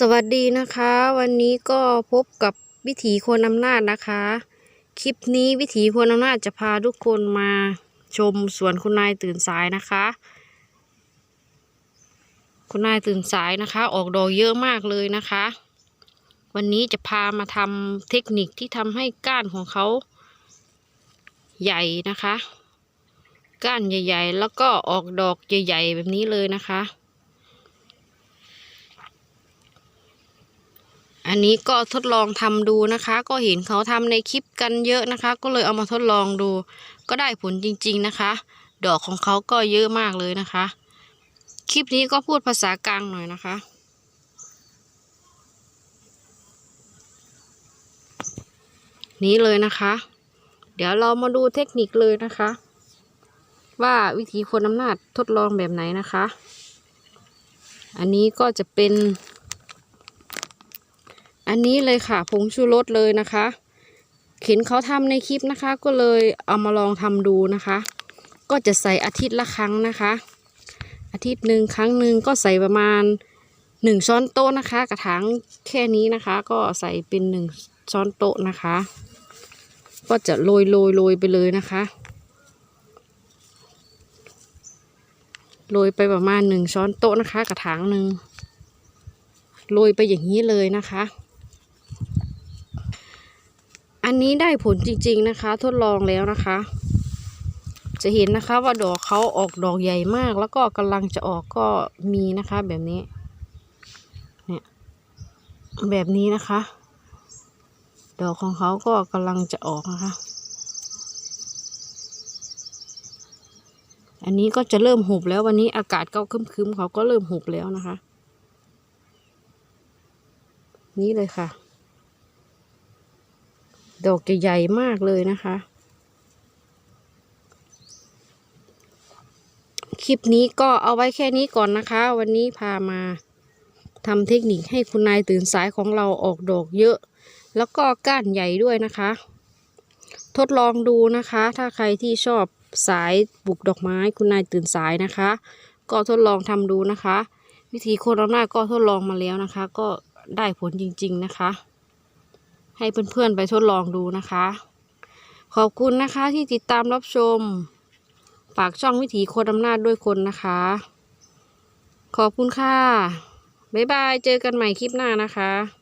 สวัสดีนะคะ วันนี้ก็พบกับวิถีคนอำนาจนะคะ คลิปนี้วิถีคนอำนาจจะพาทุกคนมาชมสวนคุณนายตื่นสายนะคะ คุณนายตื่นสายนะคะ ออกดอกเยอะมากเลยนะคะ วันนี้จะพามาทำเทคนิคที่ทำให้ก้านของเขาใหญ่นะคะ ก้านใหญ่ ๆ แล้วก็ออกดอกใหญ่ ๆ แบบนี้เลยนะคะ อันนี้ก็ทดลองทำดูนะคะ ก็เห็นเขาทำในคลิปกันเยอะนะคะ ก็เลยเอามาทดลองดู ก็ได้ผลจริง ๆนะคะ ดอกของเขาก็เยอะมากเลยนะคะ คลิปนี้ก็พูดภาษากลางหน่อยนะคะนี้เลยนะคะ เดี๋ยวเรามาดูเทคนิคเลยนะคะ ว่าวิธีคนอำนาจทดลองแบบไหนนะคะ อันนี้ก็จะเป็น อันนี้เลยค่ะผงชูรสเลยนะคะเห็นเขาทำในคลิปนะคะ ก็เลยเอามาลองทำดูนะคะ ก็จะใส่อาทิตย์ละครั้งนะคะ อาทิตย์หนึ่งครั้งหนึ่งก็ใส่ประมาณหนึ่งช้อนโต๊ะนะคะ กระถางแค่นี้นะคะ ก็ใส่เป็นหนึ่งช้อนโต๊ะนะคะ ก็จะโรยโรยโรยไปเลยนะคะโรยไปประมาณหนึ่งช้อนโต๊ะนะคะ กระถางหนึ่งโรยไปอย่างนี้เลยนะคะ นนี้ได้ผลจริงๆนะคะ ทดลองแล้วนะคะ จะเห็นนะคะว่าดอกเขาออกดอกใหญ่มาก แล้วก็กำลังจะออกก็มีนะคะ แบบนี้ เนี่ยแบบนี้นะคะ ดอกของเขาก็กำลังจะออกนะคะ อันนี้ก็จะเริ่มหุบแล้ววันนี้อากาศก็ครึ้มๆเขาก็เริ่มหุบแล้วนะคะ นี่เลยค่ะ ดอกใหญ่มากเลยนะคะ คลิปนี้ก็เอาไว้แค่นี้ก่อนนะคะ วันนี้พามาทำเทคนิคให้คุณนายตื่นสายของเราออกดอกเยอะ แล้วก็ก้านใหญ่ด้วยนะคะ ทดลองดูนะคะ ถ้าใครที่ชอบสายปลูกดอกไม้คุณนายตื่นสายนะคะ ก็ทดลองทำดูนะคะ วิธีโคนเอาหน้าก็ทดลองมาแล้วนะคะ ก็ได้ผลจริง ๆ นะคะ ให้เพื่อนๆไปทดลองดูนะคะ ขอบคุณนะคะที่ติดตามรับชม ฝากช่องวิถีโคดอำนาจด้วยคนนะคะ ขอบคุณค่ะ บ๊ายบาย เจอกันใหม่คลิปหน้านะคะ